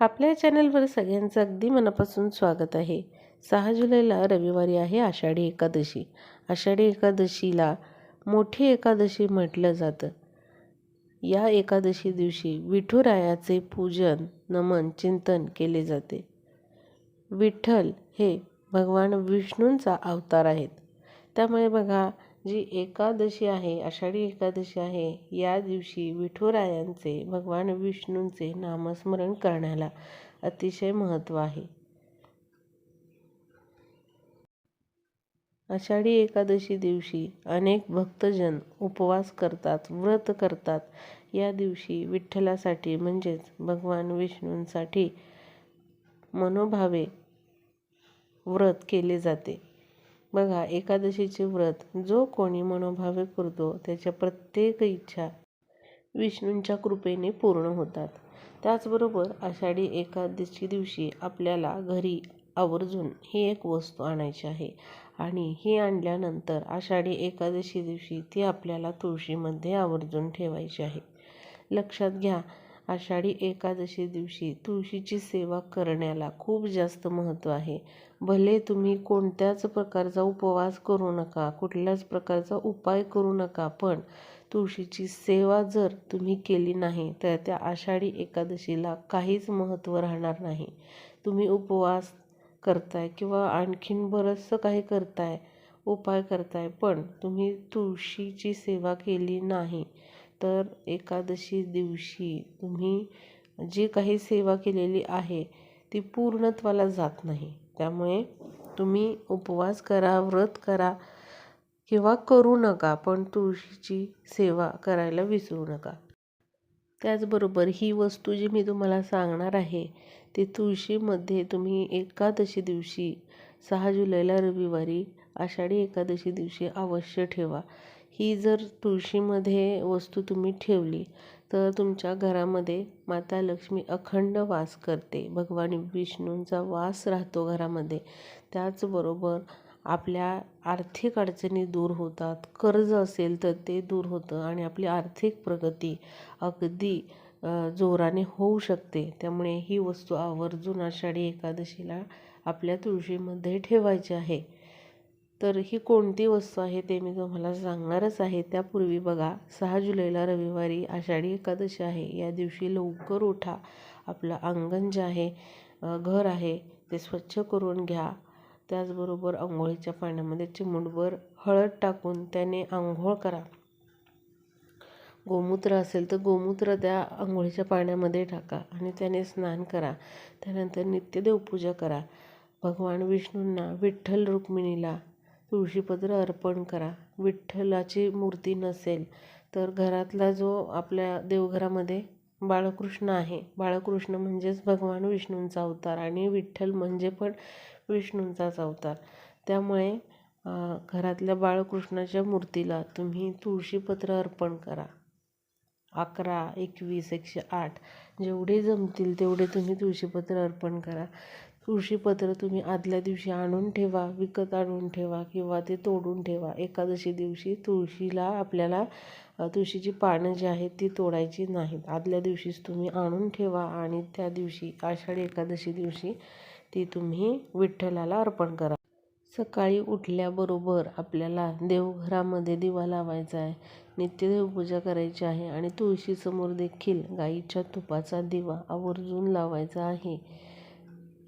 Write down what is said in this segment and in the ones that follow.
आपल्या चॅनलवर सगळ्यांचं अगदी मनापासून स्वागत आहे. सहा जुलैला रविवारी आहे आषाढी एकादशी. आषाढी एकादशीला मोठी एकादशी म्हटलं जातं. या एकादशी दिवशी विठुरायाचे पूजन नमन चिंतन केले जाते. विठ्ठल हे भगवान विष्णूंचा अवतार आहेत. त्यामुळे बघा जी एकादशी आहे आषाढी एकादशी आहे या दिवशी विठुरायांचे भगवान विष्णूंचे नामस्मरण करण्याला अतिशय महत्त्व आहे. आषाढी एकादशी दिवशी अनेक भक्तजन उपवास करतात व्रत करतात. या दिवशी विठ्ठलासाठी म्हणजेच भगवान विष्णूंसाठी मनोभावे व्रत केले जाते. बघा एकादशीचे व्रत. जो कोणी मनोभावे करतो त्याच्या प्रत्येक इच्छा विष्णूंच्या कृपेने पूर्ण होतात. त्याचबरोबर आषाढी एकादशी दिवशी आपल्याला घरी आवर्जून ही एक वस्तू आणायची आहे आणि ही आणल्यानंतर आषाढी एकादशी दिवशी ती आपल्याला तुळशीमध्ये आवर्जून ठेवायची आहे. लक्षात घ्या आषाढी एकादशी दिवशी तुळशीची सेवा करण्याला खूप जास्त महत्त्व आहे. भले तुम्ही कोणत्याच प्रकारचा उपवास करू नका कुठल्याच प्रकारचा उपाय करू नका पण तुळशीची सेवा जर तुम्ही केली नाही तर त्या आषाढी एकादशीला काहीच महत्त्व राहणार नाही. तुम्ही उपवास करताय किंवा आणखीन बरंचसं काही करताय उपाय करताय पण तुम्ही तुळशीची सेवा केली नाही तर एकादशी दिवशी तुम्ही जी काही सेवा केलेली आहे ती पूर्णत्वाला जात नाही. त्यामुळे तुम्ही उपवास करा व्रत करा किंवा करू नका पण तुळशीची सेवा करायला विसरू नका. त्याचबरोबर ही वस्तू जी मी तुम्हाला सांगणार आहे ती तुळशीमध्ये तुम्ही एकादशी दिवशी सहा जुलैला रविवारी आषाढी एकादशी दिवशी अवश्य ठेवा. ही जर तुळशीमध्ये वस्तू तुम्ही ठेवली तर तुमच्या घरामध्ये माता लक्ष्मी अखंड वास करते. भगवान विष्णूंचा वास राहतो घरामध्ये. त्याचबरोबर आपल्या आर्थिक अडचणी दूर होतात. कर्ज असेल तर ते दूर होतं आणि आपली आर्थिक प्रगती अगदी जोराने होऊ शकते. त्यामुळे ही वस्तू आवर्जून आषाढी एकादशीला आपल्या तुळशीमध्ये ठेवायची आहे. तर ही कोणती वस्तू आहे ते मी तुम्हाला सांगणारच आहे. त्यापूर्वी बघा सहा जुलैला रविवारी आषाढी एकादशी आहे. या दिवशी लवकर उठा. आपलं अंगण जे आहे घर आहे ते स्वच्छ करून घ्या. त्याचबरोबर आंघोळीच्या पाण्यामध्ये चिमुटभर हळद टाकून त्याने आंघोळ करा. गोमूत्र असेल तर गोमूत्र त्या आंघोळीच्या पाण्यामध्ये टाका आणि त्याने स्नान करा. त्यानंतर नित्य देवपूजा करा. भगवान विष्णूंना विठ्ठल रुक्मिणीला तुळशीपत्र अर्पण करा. विठ्ठलाची मूर्ती नसेल तर घरातला जो आपल्या देवघरामध्ये बाळकृष्ण आहे बाळकृष्ण म्हणजेच भगवान विष्णूंचा अवतार आणि विठ्ठल म्हणजे पण विष्णूंचाच अवतार. त्यामुळे घरातल्या बाळकृष्णाच्या मूर्तीला तुम्ही तुळशीपत्र अर्पण करा. अकरा एकवीस एकशे आठ जेवढे जमतील तेवढे तुम्ही तुळशीपत्र अर्पण करा. तुळशीपत्र तुम्ही आदल्या दिवशी आणून ठेवा विकत आणून ठेवा किंवा ते तोडून ठेवा. एकादशी दिवशी तुळशीला आपल्याला तुळशीची पानं जी आहेत ती तोडायची नाहीत. आदल्या दिवशीच तुम्ही आणून ठेवा आणि त्या दिवशी आषाढी एकादशी दिवशी ती तुम्ही विठ्ठलाला अर्पण करा. सकाळी उठल्याबरोबर आपल्याला देवघरामध्ये दिवा लावायचा आहे. नित्यदेवपूजा करायची आहे आणि तुळशीसमोर देखील गाईच्या तुपाचा दिवा आवर्जून लावायचा आहे.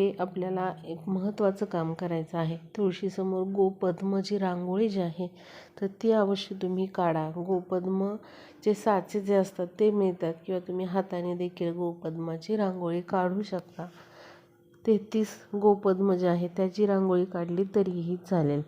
हे आपल्याला एक महत्त्वाचं काम करायचं आहे. तुळशीसमोर गोपद्मची रांगोळी जी आहे तर ती अवश्य तुम्ही काढा. गोपद्मचे साचे जे असतात ते मिळतात किंवा तुम्ही हाताने देखील गोपद्माची रांगोळी काढू शकता. तेहतीस गोपद्म जे आहे त्याची रांगोळी काढली तरीही चालेल.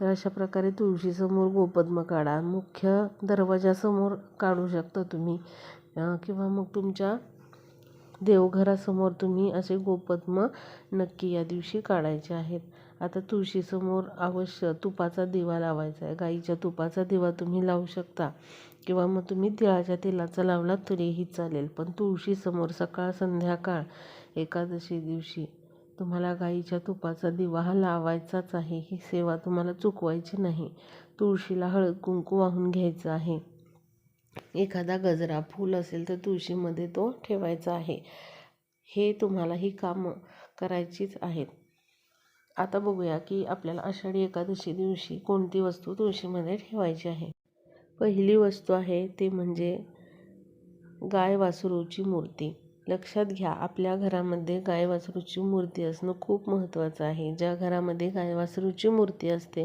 तर अशा प्रकारे तुळशीसमोर गोपद्म काढा. मुख्य दरवाजासमोर काढू शकता तुम्ही किंवा मग तुमच्या देवघरासमोर तुम्ही असे गोपद्म नक्की या दिवशी काढायचे आहेत. आता तुळशीसमोर अवश्य तुपाचा दिवा लावायचा आहे. गाईच्या तुपाचा दिवा तुम्ही लावू शकता किंवा मग तुम्ही तिळाच्या तेलाचा लावला तरीही चालेल. पण तुळशीसमोर सकाळ संध्याकाळ एकादशी दिवशी तुम्हाला गाईच्या तुपाचा दिवा हा लावायचाच आहे. ही सेवा तुम्हाला चुकवायची नाही. तुळशीला हळद कुंकू वाहून घ्यायचं आहे. एखादा गजरा फूल असेल तर तुळशीमध्ये तो ठेवायचा आहे. हे तुम्हाला ही कामं करायचीच आहेत. आता बघूया की आपल्याला आषाढी एकादशी दिवशी कोणती वस्तू तुळशीमध्ये ठेवायची आहे? पहिली वस्तू आहे ते म्हणजे गाय वासरूची मूर्ती. लक्षात घ्या आपल्या घरामध्ये गाय वासरूची मूर्ती असणं खूप महत्त्वाचं आहे. ज्या घरामध्ये गाय वासरूची मूर्ती असते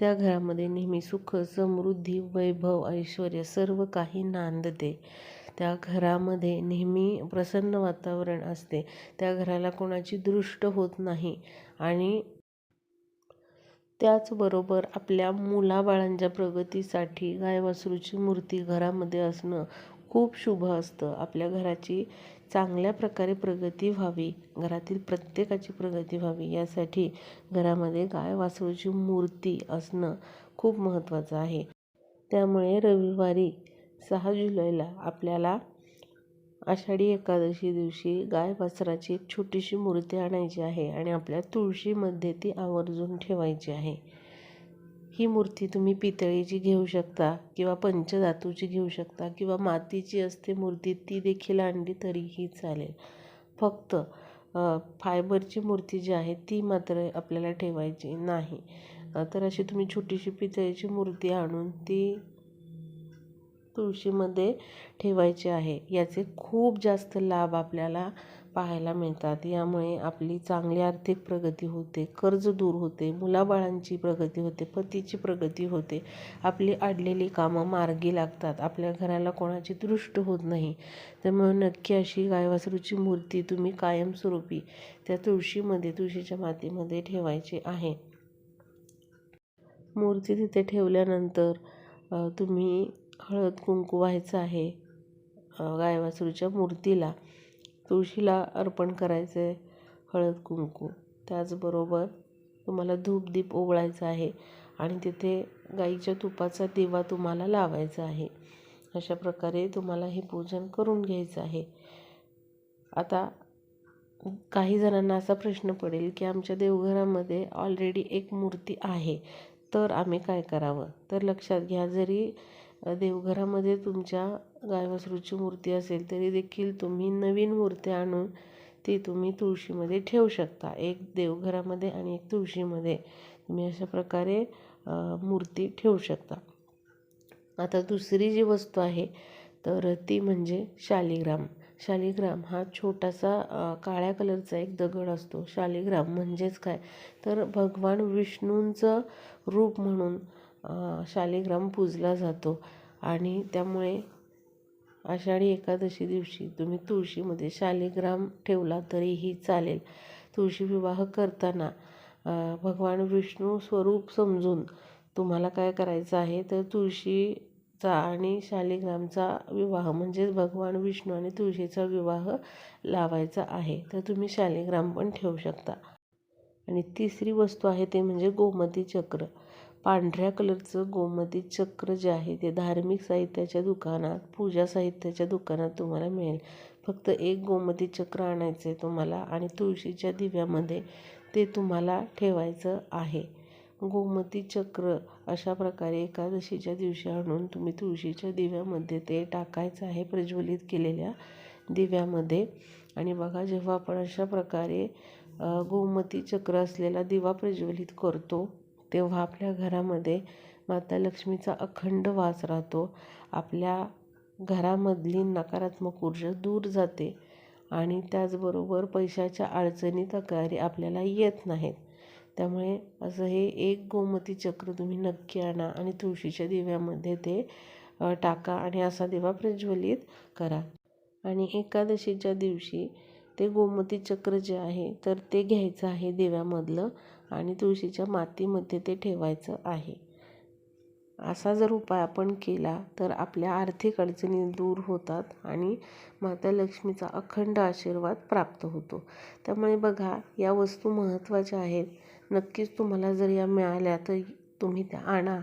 त्या घरामध्ये नेहमी सुख समृद्धी वैभव ऐश्वर सर्व काही नांदते. त्या घरामध्ये नेहमी प्रसन्न वातावरण असते. त्या घराला कोणाची दृष्ट होत नाही आणि त्याचबरोबर आपल्या मुलाबाळांच्या प्रगतीसाठी गाय वासरूची मूर्ती घरामध्ये असणं खूप शुभ असतं. आपल्या घराची चांगल्या प्रकारे प्रगती व्हावी. घरातील प्रत्येकाची प्रगती व्हावी. यासाठी घरामध्ये गाय वासरूची मूर्ती असणं खूप महत्त्वाचं आहे. त्यामुळे रविवारी सहा जुलैला आपल्याला आषाढी एकादशी दिवशी गाय वासराची एक छोटीशी मूर्ती आणायची आहे आणि आपल्या तुळशीमध्ये ती आवर्जून ठेवायची आहे. ही मूर्ती तुम्ही पितळेची घेऊ शकता किंवा पंचधातूची घेऊ शकता किंवा मातीची असते मूर्ती ती देखील आणली तरीही चालेल. फक्त फायबरची मूर्ती जी आहे ती मात्र आपल्याला ठेवायची नाही. तर अशी तुम्ही छोटीशी पितळेची मूर्ती आणून ती तुळशीमध्ये ठेवायची आहे. याचे खूप जास्त लाभ आपल्याला पाहायला मिळतात. यामुळे आपली चांगली आर्थिक प्रगती होते कर्ज दूर होते मुलाबाळांची प्रगती होते पतीची प्रगती होते. आपली अडलेली कामं मार्गी लागतात. आपल्या घराला कोणाची दृष्ट होत नाही. त्यामुळे नक्की अशी गायवासरूची मूर्ती तुम्ही कायमस्वरूपी त्या तुळशीमध्ये तुळशीच्या मातीमध्ये ठेवायची आहे. मूर्ती तिथे ठेवल्यानंतर तुम्ही हळद कुंकू व्हायचं आहे गायवासरूच्या मूर्तीला. तुळशीला अर्पण करायचं आहे हळद कुंकू. त्याचबरोबर तुम्हाला धूप दीप ओवळायचा आहे आणि तिथे गाईच्या तुपाचा दिवा तुम्हाला लावायचा आहे. अशा प्रकारे तुम्हाला हे पूजन करून घ्यायचं आहे. आता काही जणांना असा प्रश्न पडेल की आमच्या देवघरामध्ये ऑलरेडी एक मूर्ती आहे. तर आम्ही काय करावं? तर लक्षात घ्या जरी देवघरामध्ये तुमच्या गायवासरूची मूर्ती असेल तरी देखील तुम्ही नवीन मूर्ती आणून ती तुम्ही तुळशीमध्ये ठेवू शकता. एक देवघरामध्ये आणि एक तुळशीमध्ये तुम्ही अशा प्रकारे मूर्ती ठेवू शकता. आता दुसरी जी वस्तू आहे तर ती म्हणजे शालिग्राम. शालिग्राम हा छोटासा काळ्या कलरचा एक दगड असतो. शालिग्राम म्हणजेच काय? तर भगवान विष्णूंचं रूप म्हणून शालिग्राम पूजला जातो. आणि त्यामुळे आषाढी एकादशी दिवशी तुम्ही तुळशीमध्ये शालिग्राम ठेवला तरीही चालेल. तुळशी विवाह करताना भगवान विष्णू स्वरूप समजून तुम्हाला काय करायचं आहे तर तुळशीचा आणि शालिग्रामचा विवाह म्हणजेच भगवान विष्णू आणि तुळशीचा विवाह लावायचा आहे तर तुम्ही शालिग्राम पण ठेवू शकता. आणि तिसरी वस्तू आहे ते म्हणजे गोमती चक्र. पांढऱ्या कलरचं गोमती चक्र जे आहे ते धार्मिक साहित्याच्या दुकानात पूजा साहित्याच्या दुकानात तुम्हाला मिळेल. फक्त एक गोमती चक्र आणायचं आहे तुम्हाला आणि तुळशीच्या दिव्यामध्ये ते तुम्हाला ठेवायचं आहे. गोमती चक्र अशा प्रकारे एकादशीच्या दिवशी आणून तुम्ही तुळशीच्या दिव्यामध्ये ते टाकायचं आहे प्रज्वलित केलेल्या दिव्यामध्ये. आणि बघा जेव्हा आपण अशा प्रकारे गोमती चक्र असलेला दिवा प्रज्वलित करतो तेव्हा आपल्या घरामध्ये माता लक्ष्मीचा अखंड वास राहतो. आपल्या घरामधली नकारात्मक ऊर्जा दूर जाते आणि त्याचबरोबर पैशाच्या अडचणी तक्रारी आपल्याला येत नाहीत. त्यामुळे असं हे एक गोमती चक्र तुम्ही नक्की आणा आणि तुळशीच्या दिव्यामध्ये ते टाका आणि असा दिवा प्रज्वलित करा. आणि एकादशीच्या दिवशी ते गोमती चक्र जे आहे तर ते घ्यायचं आहे दिव्यामधलं आणि तुळशीच्या मातीमध्ये ते ठेवायचं आहे. असा जर उपाय आपण केला तर आपल्या आर्थिक अडचणी दूर होतात आणि माता लक्ष्मीचा अखंड आशीर्वाद प्राप्त होतो. त्यामुळे बघा या वस्तू महत्त्वाच्या आहेत. नक्कीच तुम्हाला जर या मिळाल्या तर तुम्ही त्या आणा.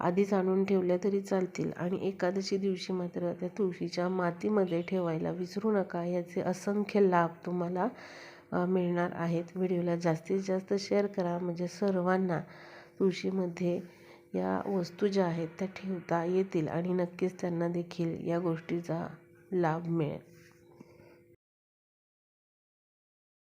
आधीच आणून ठेवल्या तरी चालतील. आणि एकादशी दिवशी मात्र त्या तुळशीच्या मातीमध्ये ठेवायला विसरू नका. याचे असंख्य लाभ तुम्हाला मिळणार आहेत. व्हिडिओला जास्तीत जास्त शेअर करा. म्हणजे सर्वांना तुळशीमध्ये या वस्तू ज्या आहेत त्या ठेवता येतील आणि नक्कीच त्यांना देखील या गोष्टीचा लाभ मिळेल.